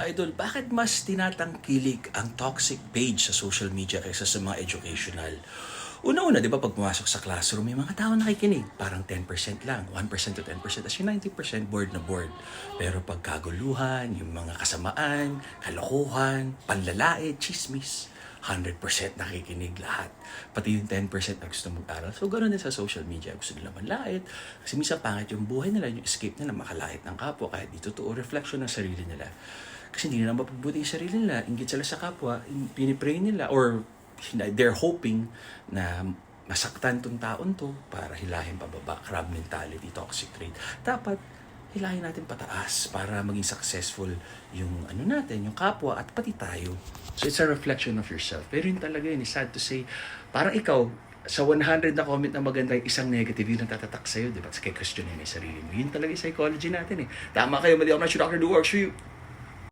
Idol, bakit mas tinatangkilik ang toxic page sa social media kaysa sa mga educational? Una-una, di ba, pag pumasok sa classroom, may mga tao nakikinig. Parang 10% lang, 1% to 10%. As yung 90% board na board. Pero pag kaguluhan, yung mga kasamaan, kalokohan, panlalait, chismis, 100% nakikinig lahat. Pati yung 10% na gusto mag-aral. So, ganoon din sa social media. Gusto nila manlait. Kasi minsan pangit yung buhay nila, yung escape nila, makalait ng kapwa. Kahit di totoo reflection ng sarili nila. Kasi hindi nila mapabuti yung sarili nila. Ingit sila sa kapwa. Pinipray nila. Or they're hoping na masaktan tong taon to para hilahin pababa. Crab mentality, toxic trait. Dapat hilahin natin pataas para maging successful yung ano natin, yung kapwa at pati tayo. So it's a reflection of yourself. Pero yun talaga yun, sad to say, parang ikaw, sa 100 na comment na maganda, isang negative yun ang tatatak sa'yo, di ba? Kaya question mo yung sarili mo. Yun talaga yung psychology natin eh. Tama kayo, mali ako na, Dr. Do works for you.